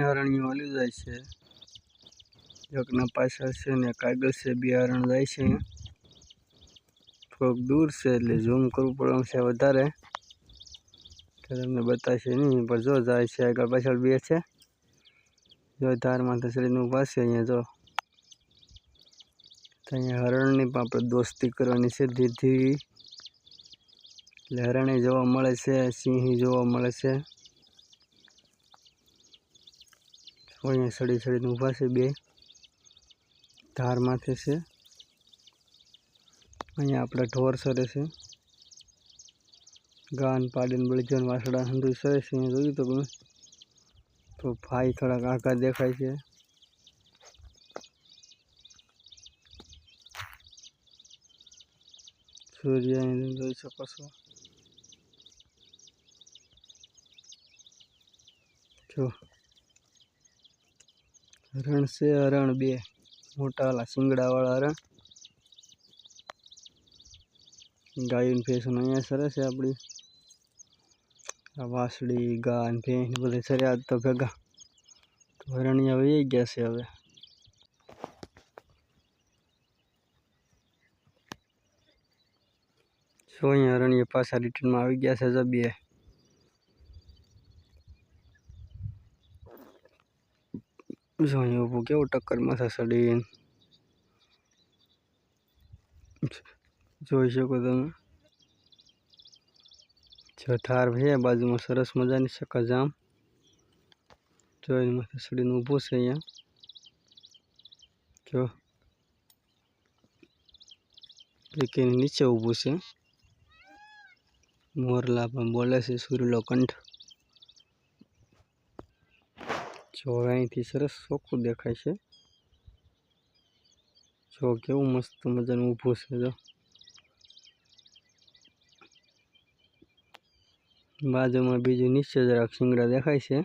હરણિયું હાલી જાય છે. એકના પાછળ છે ને કાગળ છે બે હરણ જાય છે. થોડુંક દૂર છે એટલે ઝૂમ કરવું પડવાનું છે વધારે. તમને બતાવશે નહીં, પણ જો જાય છે, આગળ પાછળ બે છે. જો ધારમાં થસડીને ઊભા છે અહીંયા, જો. તો અહીંયા હરણની પણ આપણે દોસ્તી કરવાની છે ધીરે એટલે હરણે જોવા મળે છે, સિંહ જોવા મળે છે. અહીંયા સડી સડીને ઊભા છે બે. ધાર માથે છે. અહીંયા આપણે ઢોર સરે છે. ગાન પાડીને બળજન વાસડા હંધુ સરે છે. અહીંયા જોયું તો તમે તો ભાઈ થોડાક આઘા દેખાય છે. સૂર્ય જોઈ શકો છો. જો. હરણ છે હરણ બે. મોટા વાળા શિંગડાવાળા હરણ ગાયું ભેંસનું અહીંયા સરસ છે આપણી. આ વાસળી ગા ને ભેંસ બધે સર્યા તો ભેગા. હરણિયા વહી ગયા છે હવે. શું અહીંયા અરણ્ય પાછા રિટર્નમાં આવી ગયા છે બે. જો અહીંયા ઊભું કેવું ટક્કર માથે સડીને જોઈ શકો તમે જો થાર છે બાજુમાં સરસ મજાની સકાજામ જોઈને માથે સડીને ઊભું છે અહીંયા જો એકેની નીચે ઊભું છે મોરલા પણ બોલે છે સુરીલો કંઠ જો અહીંથી સરસ ચોખ્ખું દેખાય છે. જો કેવું મસ્ત મજાનું ઊભું છે જો. બાજુમાં બીજું નીચે જરાક શિંગડા દેખાય છે.